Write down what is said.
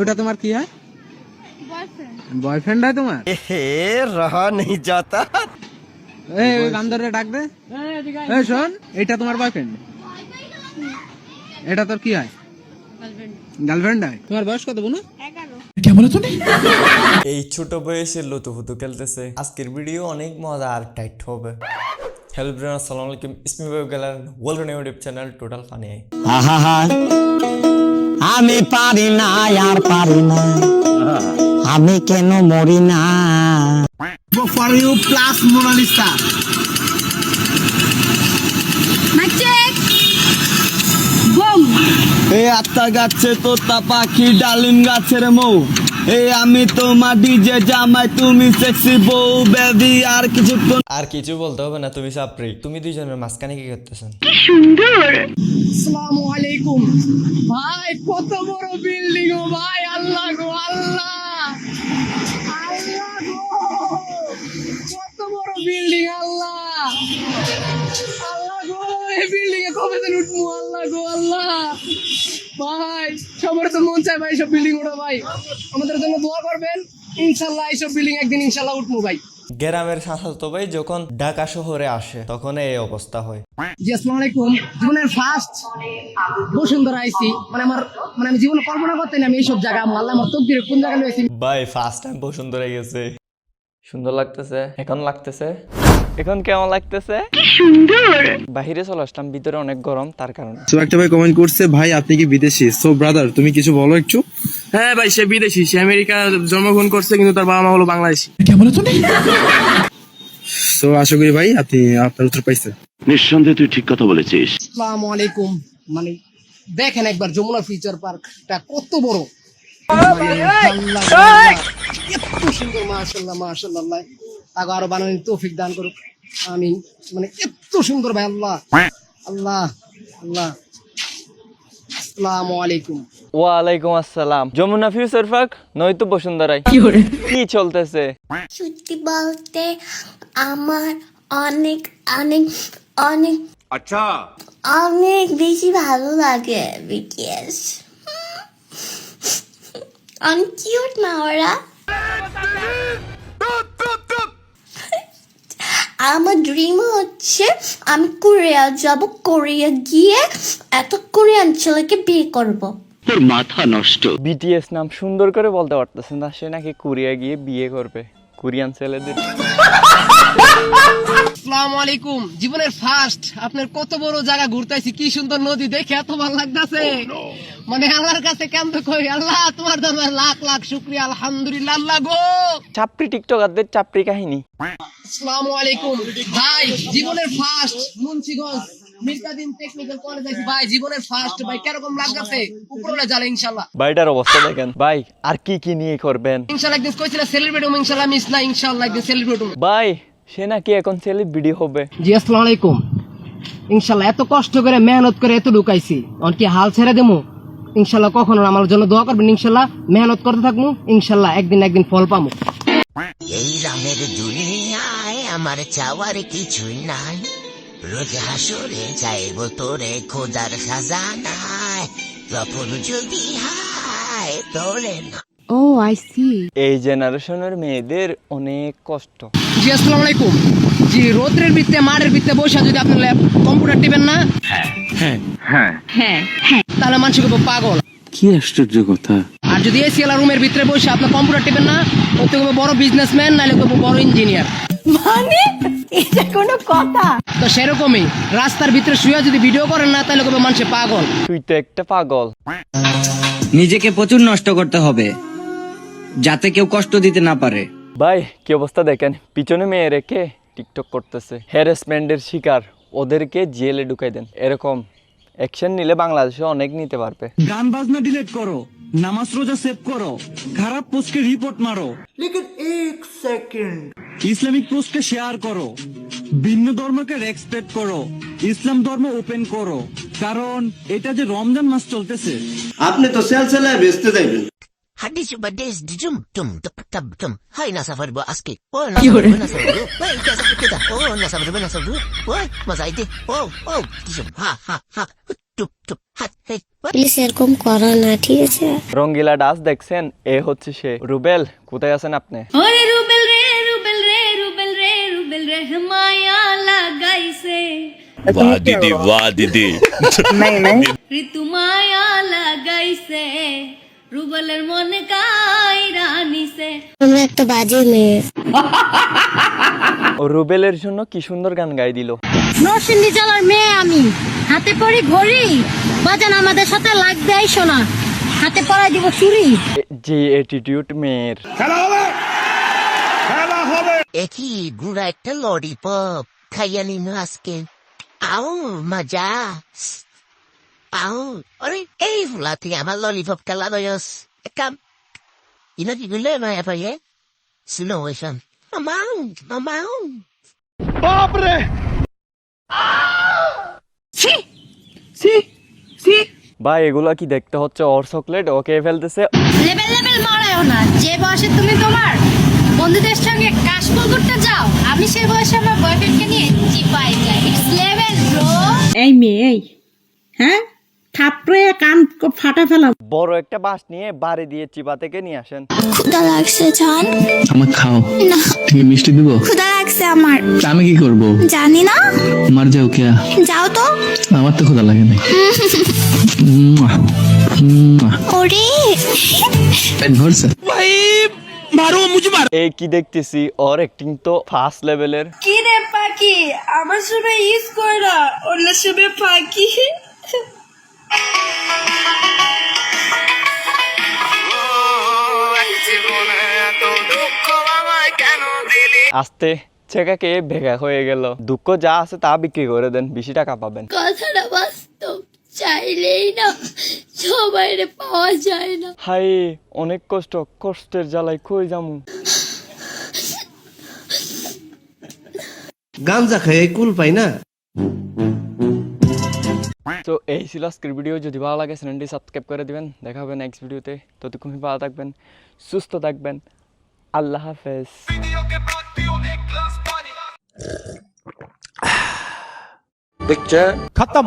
ওটা তোমার কি হয়? বয়ফ্রেন্ড হয় তোমার? নেই যাতা এই এই শোন এটা তোমার বয়ফ্রেন্ড এটা তোর কি হয়? গার্লফ্রেন্ড হয়? তোমার বয়স কত এই ছোট বয়সে লুতুফুতু খেলতেছে। আজকের ভিডিও অনেক মজা আর টাইট হবে। হ্যালো ব্রেন আসসালামু আলাইকুম। ইসমি world new channel total funny I আমি পারি না আর পারি না। আমি কেন মরি না? For you plus Mona Lisa এ আত্মা গাছে তোতা পাখি ডালিম গাছের মৌ। এ আমি তোমার ডিজে জামাই তুমি সেক্সি বউ বেবি আর কিছুক্ষণ আর কিছু বলতে হবে না তুমি সাপ্রি। তুমি দুইজনের মাঝখানে কি করতেছেন? আসসালামু আলাইকুম। ভাই, কত বড় বিল্ডিং ও ভাই, আল্লাহ গো, আল্লাহ। আল্লাহ গো, কত বড় বিল্ডিং আল্লাহ। আল্লাহ গো বিল্ডিং এ কবে দিন উঠবো, আল্লাহ গো, আল্লাহ। ভাই, সবার তো মন ভাই, সব বিল্ডিং ওঠা ভাই। আমাদের জন্য দোয়া করবেন, ইনশাল্লাহ এইসব বিল্ডিং একদিন ইনশাল্লাহ উঠবো, ভাই। গ্রামের স্বাস্থ্য ভাই যখন ঢাকা শহরে আসে তখন এই অবস্থা হয়। জি আসসালামু আলাইকুম। জীবনের ফার্স্ট বসুন্ধরা আইছি মানে আমার মানে আমি জীবনে কল্পনা করতে না আমি এইসব জায়গা। আল্লাহ আমার তকদিরে কোন জায়গায় লয়েছি ভাই ফার্স্ট টাইম বসুন্ধরা গেছে। সুন্দর লাগতেছে? এখন লাগতেছে? এখন কেমন লাগতেছে? সুন্দর। বাহিরে চলে আসলাম ভিতরে অনেক গরম তার কারণে। তো একটা ভাই কমেন্ট করছে ভাই আপনি কি বিদেশি? সো ব্রাদার তুমি কিছু বলো একটু। হ্যাঁ ভাই সে বিদেশি সে আমেরিকা জন্মগ্রহণ করছে কিন্তু তার বাবা মা হলো বাংলাদেশি। সো আশা করি ভাই আপনি আপনার উত্তর পাইছেন। নিঃসন্দেহে তুই ঠিক কথা বলেছিস। আসসালামু আলাইকুম। মানে দেখেন একবার যমুনা ফিউচার পার্কটা কত বড়। আল্লাহ, আল্লাহ, এত সুন্দর মাশাল্লাহ মাশাল্লাহ তাকে আরও বানানোর তৌফিক দান করুক। আমি মানে এত সুন্দর ভাই আল্লাহ। আল্লাহ আল্লাহ। আসসালামু আলাইকুম। ওয়ালাইকুম আসসালাম। যমুনা ফিউচার পার্ক নয়তো বসুন্ধরায়। কি চলতেছে? সত্যি বলতে আমার অনেক অনেক অনেক আচ্ছা। অনেক বেশি ভালো লাগে বিটিএস। অনেক কিউট না ওরা? আমার ড্রিম হচ্ছে আমি কোরিয়া যাব। কোরিয়া গিয়ে এত কোরিয়ান ছেলেকে বিয়ে করব। তোর মাথা নষ্ট। বিটিএস নাম সুন্দর করে বলতে পারতেছে না সে নাকি কোরিয়া গিয়ে বিয়ে করবে কোরিয়ান ছেলেদের। আসসালামু আলাইকুম জীবনের ফার্স্ট আপনার কত বড় জায়গা ঘুরতেছি কি সুন্দর নদী দেখে এত ভালো লাগতেছে। মানে আল্লাহর কাছে কেন তো কই আল্লাহ তোমার দরবার লাখ লাখ শুক্রিয়া আলহামদুলিল্লাহ আল্লাহ গো। চাপড়ি টিকটকারদের চাপড়ি কাহিনী। আসসালামু আলাইকুম ভাই জীবনের first Munshiganj Mirkadim technical college আছি ভাই জীবনের ফার্স্ট ভাই কীরকম লাগতেছে উপরে জালে ইনশাআল্লাহ। বাড়িটার অবস্থা দেখেন। ভাই আর কি কি নিয়ে করবেন? ইনশাআল্লাহ একদিন কইছিল সেলিব্রেট ইনশাআল্লাহ মিস না ইনশাআল্লাহ একদিন সেলিব্রেট ভাই সে নাকি এখন সেলিব্রিটি হবে। জি আসসালামু আলাইকুম। ইনশাআল্লাহ এত কষ্ট করে মেহনত করে এত ঢুকাইছি অন কি হাল ছেড়ে দেবো? ইনশাআল্লাহ কখনো আমার জন্য দোয়া করবেন ইনশাআল্লাহ। মেহনত করতে থাকব ইনশাআল্লাহ একদিন একদিন ফল পাবো। এই রামের দুনিয়ায় আমার চাওয়ার কিছুই নাই। রোজ হাসরে চাইব তোরে খোদার খাজানায় তখন যদি হায় তোরে না ও আই সি এই জেনারেশনের মেয়েদের অনেক কষ্ট। জি আসসালামু আলাইকুম। জি রোদ্রের ভিত্তে মাঠের ভিত্তে বসে যদি আপনি কম্পিউটার টিপেন না? হ্যাঁ। তাহলে মানুষ করব পাগল। কি আশ্চর্য কথা। আর যদি এসি রুমের ভিতরে বসে আপনি কম্পিউটার টিপেন না ওতে বড় বিজনেসম্যান নাহলে বড় ইঞ্জিনিয়ার মানে? এটা কোনো কথা। তো সেরকমই রাস্তার ভিতরে শুয়ে যদি ভিডিও করেন না তাহলে করব মানুষে পাগল? তুই তো একটা পাগল। নিজেকে প্রচুর নষ্ট করতে হবে যাতে কেউ কষ্ট দিতে না পারে। ভাই কি অবস্থা দেখেন? পিছনে মেয়ে রেখে টিকটক করতেছে? হ্যারাসমেন্টের শিকার ওদেরকে জেলে ঢুকাই দেন। এরকম অ্যাকশন নিলে বাংলাদেশে অনেক নিতে পারবে। গান বাজনা ডিলিট করো। নামাজ রোজা সেভ করো খারাপ পোস্টকে রিপোর্ট মারো। ইসলামিক পোস্টকে শেয়ার করো ভিন্ন ধর্মকে রেসপেক্ট করো ইসলাম ধর্ম ওপেন করো। কারণ এটা যে রমজান মাস চলতেছে। আপনি তো সেল সেলায় বেচতে যাইবেন হাডিস বাদেশ জুম টুম টপ টপ টুম হাই না সাফার বো আজকে। ও না সাফার বো না সাফার বো ওই ও না সাফার বো না সাফার বো ওই মজা আইতে ও ও কিছু হা হা হা প্লিজ এরকম করো না ঠিক আছে? রঙ্গিলা ডান্স দেখছেন এ হচ্ছে সে। রুবেল কোথায় আছেন আপনি? ওরে রুবেল রে রুবেল রে রুবেল রে রুবেল রে মায়া লাগাইছে। বাহ দিদি বাহ দিদি। ঋতু মায়া লাগাইছে রুবেলের মনে কাইরা নিছে। তোমরা একটা বাজে মেয়ে। ও রুবেলের জন্য কি সুন্দর গান গাই দিল। নরসিংদী জেলার মেয়ে আমি। হাতে পরি ঘড়ি। বাজান আমাদের সাথে লাগ দেয় শোনা হাতে পরাই দিব চুরি যে অ্যাটিটিউড মেয়ের। একই গুড়া একটা ললিপপ খাইয়া নিন আজকে। আও মজা। আও আরে এই ফুলাতে আমার ললিপপ খেলা দয়স কাম ইনা কি গুলে নয় পাইয়ে? স্লো ওয়েশন মামাও মামাও ভাই এগুলা কি দেখতে হচ্ছে? ওর চকলেট? ওকে ফেলতেছে? লেভেল লেভেল মারায়ও না। যে বয়সে তুমি তোমার বন্ধুদের সঙ্গে কাশফুল করতে যাও আমি সেই বয়সে আমার বয়ফ্রেন্ডকে নিয়ে চিপাই যাই। ইটস লেভেল ব্রো এই মেয়ে এই। হ্যাঁ? থাপড়ে কান ফাটা ফেলা বড় একটা বাঁশ নিয়ে বাড়ি দিয়ে চিপা থেকে নিয়ে আসেন। ক্ষুদা লাগছে জান। আমার খাও। না। ঠিক মিষ্টি দিব? ক্ষুদা লাগছে আমার। আমি কি করব? জানি না। মার যাও কে যাও তো। আমার তো খোদা লাগে না। ওরে। পেট ভরছে? এই কি দেখতেছি? ওর অ্যাক্টিং তো ফার্স্ট লেভেলের কি রে পাখি? আমার সময় ইউজ করে অন্য সময় পাখি। আস্তে ছেকাকে ভেগা হয়ে গেল। দুঃখ যা আছে তা বিক্রি করে দেন বেশি টাকা পাবেন। কথাটা বাস্তব চাইলেই না সবাই পাওয়া যায় না। হাই অনেক কষ্ট কষ্টের জ্বালাই কই যামু গাঞ্জা খাই কুল পাই না। তো এই ছিল আজকের ভিডিও যদি ভালো লাগে চ্যানেলটি সাবস্ক্রাইব করে দেবেন। দেখা হবে নেক্সট ভিডিওতে ততক্ষণ ভালো থাকবেন সুস্থ থাকবেন। আল্লাহ হাফেজ। পিকচার খতম